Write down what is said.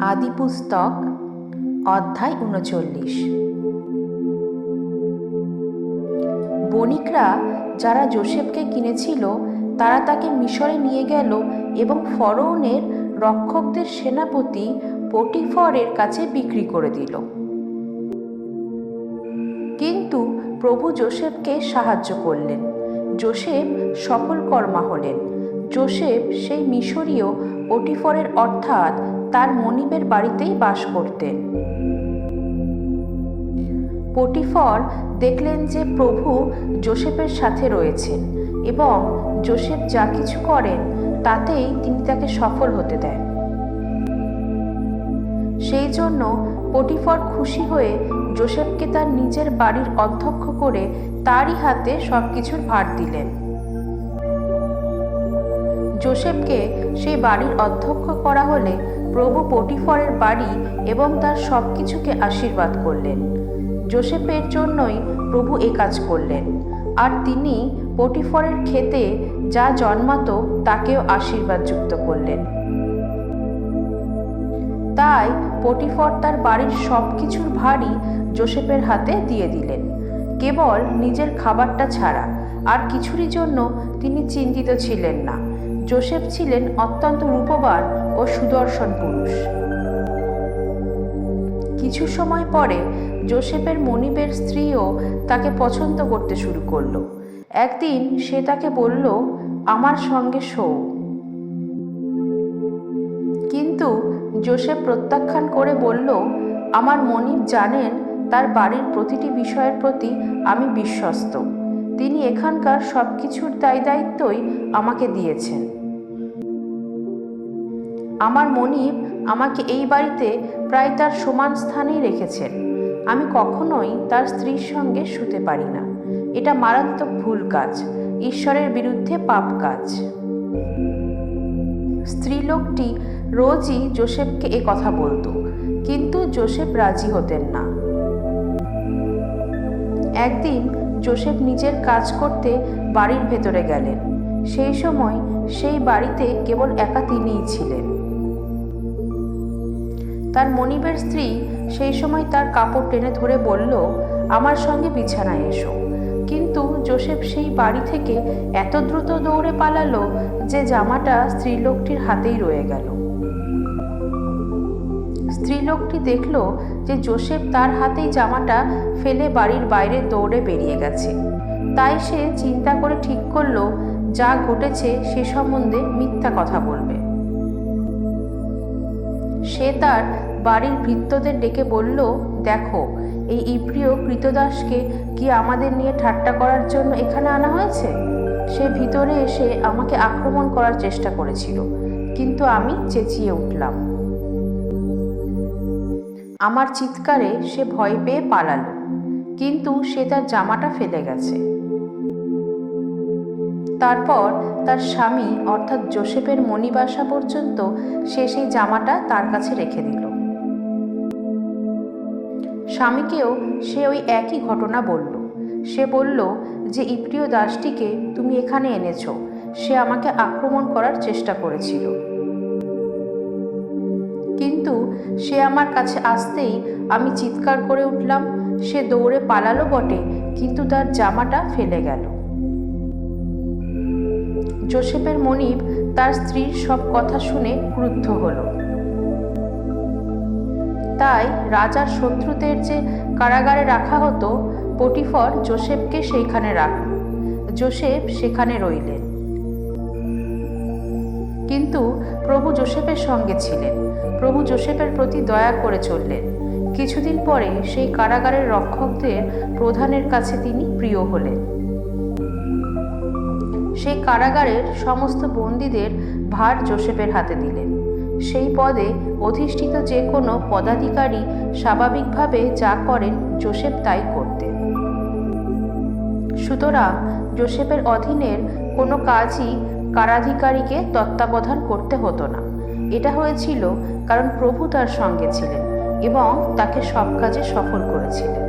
আদি পুস্তক অধ্যায় উনচল্লিশ। বণিকরা যারা জোসেফকে কিনেছিল, তারা তাকে মিশরে নিয়ে গেল এবং ফরৌনের রক্ষকদের সেনাপতি পটিফরের কাছে বিক্রি করে দিল। কিন্তু প্রভু জোসেফকে সাহায্য করলেন। জোসেফ সফল কর্মা হলেন। জোসেফ সেই মিশরীয় পটিফরের অর্থাৎ তার মনিবের বাড়িতেই বাস করতেন। পটিফর দেখলেন যে প্রভু জোসেফের সাথে রয়েছেন এবং জোসেফ যা কিছু করেন, তাতেই তিনি তাকে সফল হতে দেন। সেই জন্য পটিফর খুশি হয়ে জোসেফকে তার নিজের বাড়ির অধ্যক্ষ করে তারই হাতে সব কিছুর ভার দিলেন। জোসেফকে সেই বাড়ির অধ্যক্ষ করা হলে প্রভু পটিফরের বাড়ি এবং তার সব কিছুকে আশীর্বাদ করলেন। জোসেফের জন্যই প্রভু এ কাজ করলেন। আর তিনি পটিফরের খেতে যা জন্মাতো তাকেও আশীর্বাদ যুক্ত করলেন। তাই পটিফর তার বাড়ির সব কিছুর ভারই জোসেফের হাতে দিয়ে দিলেন। কেবল নিজের খাবারটা ছাড়া। আর কিছুরই জন্য তিনি চিন্তিত ছিলেন না। জোসেফ ছিলেন অত্যন্ত রূপবান ও সুদর্শন পুরুষ। কিছু সময় পরে জোসেফের মনিবের স্ত্রীও তাকে পছন্দ করতে শুরু করল। একদিন সে তাকে বলল, আমার সঙ্গে শো কিন্তু জোসেফ প্রত্যাখ্যান করে বলল, আমার মনিব জানেন তার বাড়ির প্রতিটি বিষয়ের প্রতি আমি বিশ্বস্ত। তিনি এখানকার সব কিছুর দায় দায়িত্বই আমাকে দিয়েছেন। আমার মনিব আমাকে এই বাড়িতে প্রায় তার সমান স্থানেই রেখেছেন। আমি কখনোই তার স্ত্রীর সঙ্গে শুতে পারি না। এটা মারাত্মক ভুল কাজ, ঈশ্বরের বিরুদ্ধে পাপ কাজ। স্ত্রীলোকটি রোজই জোসেফকে এ কথা বলতো, কিন্তু জোসেফ রাজি হতেন না। একদিন জোসেফ নিজের কাজ করতে বাড়ির ভেতরে গেলেন। সেই সময় সেই বাড়িতে কেবল একা তিনিই ছিলেন। তার মনিবের স্ত্রী সেই সময় তার কাপড় টেনে ধরে বলল, আমার সঙ্গে বিছানায় এসো। কিন্তু জোসেফ সেই বাড়ি থেকে এত দ্রুত দৌড়ে পালালো যে জামাটা স্ত্রীলোকটির হাতেই রয়ে গেল। স্ত্রীলোকটি দেখল যে জোসেফ তার হাতেই জামাটা ফেলে বাড়ির বাইরে দৌড়ে বেরিয়ে গেছে। তাই সে চিন্তা করে ঠিক করল, যা ঘটেছে সে সম্বন্ধে মিথ্যা কথা বলবে। সে তার বাড়ির ভৃত্যদের ডেকে বলল, দেখো, এই ইপ্রিয় কৃতদাসকে কি আমাদের নিয়ে ঠাট্টা করার জন্য এখানে আনা হয়েছে? সে ভিতরে এসে আমাকে আক্রমণ করার চেষ্টা করেছিল, কিন্তু আমি চেঁচিয়ে উঠলাম। আমার চিৎকারে সে ভয় পেয়ে পালালো, কিন্তু সে তার জামাটা ফেলে গেছে। তারপর তার স্বামী, অর্থাৎ জোসেফের মণিবাসা পর্যন্ত, সে সেই জামাটা তার কাছে রেখে দিল। স্বামীকেও সে ওই একই ঘটনা বলল। সে বলল যে, ইপ্রিয় দাসটিকে তুমি এখানে এনেছো। সে আমাকে আক্রমণ করার চেষ্টা করেছিল। কিন্তু সে আমার কাছে আসতেই আমি চিৎকার করে উঠলাম। সে দৌড়ে পালালো বটে, কিন্তু তার জামাটা ফেলে গেল। জোসেফের মনিব তার স্ত্রীর সব কথা শুনে ক্রুদ্ধ হলো। তাই রাজার শত্রুদের যে কারাগারে রাখা হতো, পটিফর জোসেফকে সেইখানে রাখল জোসেফ সেখানে রইলেন। কিন্তু প্রভু জোসেফের সঙ্গে ছিলেন। প্রভু জোসেফের প্রতি দয়া করে চললেন। কিছুদিন পরে সেই কারাগারের রক্ষকদের প্রধানের কাছে তিনি প্রিয় হলেন। সেই কারাগারের সমস্ত বন্দীদের ভার জোসেফের হাতে দিলেন। সেই পদে অধিষ্ঠিত যে কোনো পদাধিকারী স্বাভাবিকভাবে যা করেন জোসেফ তাই করতেন সুতরাং জোসেফের অধীনের কোনো কাজই কারাধিকারীকে তত্ত্বাবধান করতে হতো না। এটা হয়েছিল কারণ প্রভু তার সঙ্গে ছিলেন এবং তাকে সব কাজে সফল করেছিলেন।